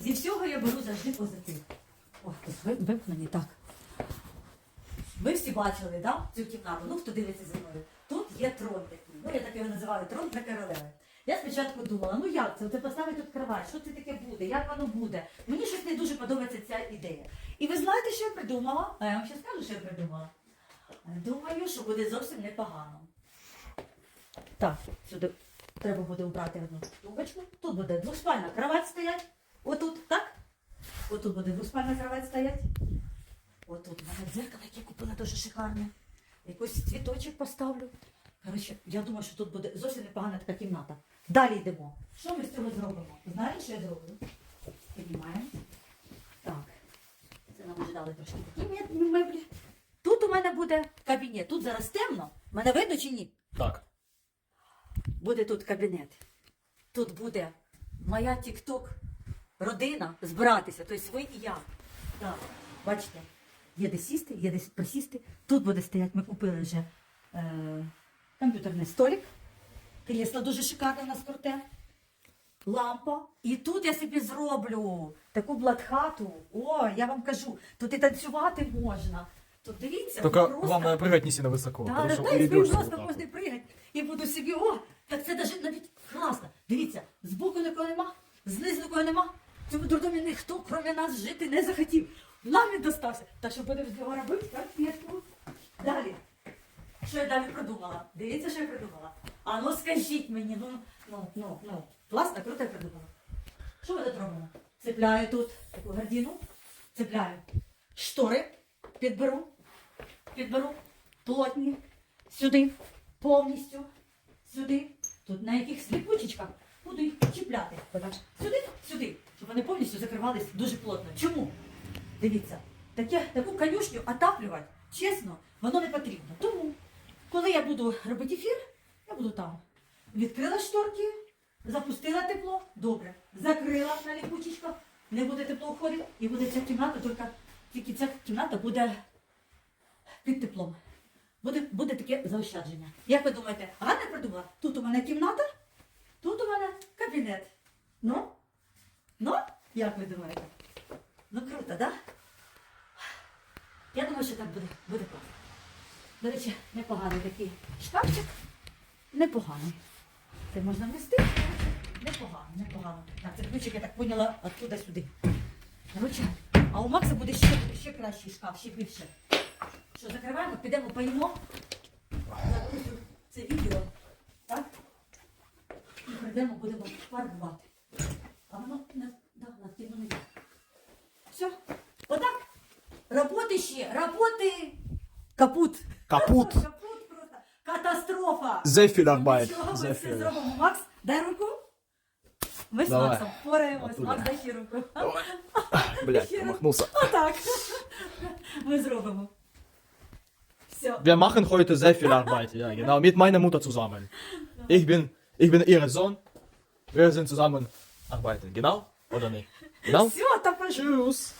Зі всього я беру завжди позитив. Тут ви- вимкнені так. Ви всі бачили, да, цю кімнату? Ну, хто дивиться зі мною. Тут є трон такий. Ну, я так його називаю трон для королеви. Я спочатку думала, ну як це? Ти поставити тут кровать, що це таке буде, як воно буде? Мені щось не дуже подобається ця ідея. І ви знаєте, що я придумала? А я вам ще скажу, що я придумала. Думаю, що буде зовсім непогано. Так, сюди треба буде обрати одну тумбочку. Тут буде двоспальна кровать стоять. Отут, так? Отут буде двоспальна кровать стоять. Отут у мене дзеркало, яке я купила дуже шикарне. Якийсь цвіточок поставлю. Коротше, я думаю, що тут буде зовсім непогана така кімната. Далі йдемо. Що ми з цього зробимо? Знаєте, що я зроблю? Піднімаємо. Так. Це нам вже дали трошки такі меблі. Тут у мене буде кабінет. Тут зараз темно. Мене видно чи ні? Так. Буде тут кабінет. Тут буде моя тік-ток родина збиратися, тобто ви і я. Так, бачите, є де сісти, є де присісти. Тут буде стояти, ми купили вже е, комп'ютерний столик. Крісло дуже шикарне у нас круте. Лампа. І тут я собі зроблю таку бладхату. О, я вам кажу, тут і танцювати можна. Тут дивіться, Только просто- главное прыгать не сильно высоко, Да, да, да, я просто можна пригати і буду собі, о, так це навіть, навіть класно. Дивіться, збоку нікого нема, знизу нікого нема. Цьому дурдомі ніхто, крім нас, жити не захотів. Нам він достався. Так що будемо з нього робити конфетку. Далі. Що я далі придумала? Дивіться, що я придумала. А ну скажіть мені, ну, ну, ну, ну, класно, круто я придумала. Що ми тут робимо? Цепляю тут таку гардіну, цепляю штори, підберу, підберу плотні, сюди, повністю, сюди. Тут на якихось липучечках буду їх чіпляти. Сюди, сюди, повністю закривались дуже плотно. Чому? Дивіться, таке, таку конюшню отаплювати, чесно, воно не потрібно. Тому, коли я буду робити ефір, я буду там. Відкрила шторки, запустила тепло, добре. Закрила на липучечках, не буде тепло входити, і буде ця кімната, тільки, тільки ця кімната буде під теплом. Буде, буде таке заощадження. Як ви думаєте, гарно придумала? Тут у мене кімната, тут у мене кабінет. Ну? Ну? Як ви думаєте? Ну круто, так? Да? Я думаю, що так буде, буде класно. До речі, непоганий такий шкафчик. Непоганий. Це можна внести. Непогано, непогано. Так, це ключик, я так поняла, оттуда сюди. Короче, а у Макса буде ще, ще кращий шкаф, ще більше. Що, закриваємо, підемо поїмо. Це відео. Так? І прийдемо, будемо фарбувати. А воно не Роботи ще, роботи. Капут. Капут. Капут просто. Катастрофа. Зефілярбайт. Нічого, ми все Зефіль. зробимо. Макс, дай руку. Ми з Давай. Максом впораємось. Оттуда. Макс, дай ще руку. Блять, Ще раз. промахнулся. Отак. Ми зробимо. Все. Wir machen heute sehr viel Arbeit, ja, genau, mit meiner Mutter zusammen. Ich bin, ich bin ihre Sohn. Wir sind zusammen arbeiten, genau? Oder nicht? Genau? Все, та пошли. Tschüss.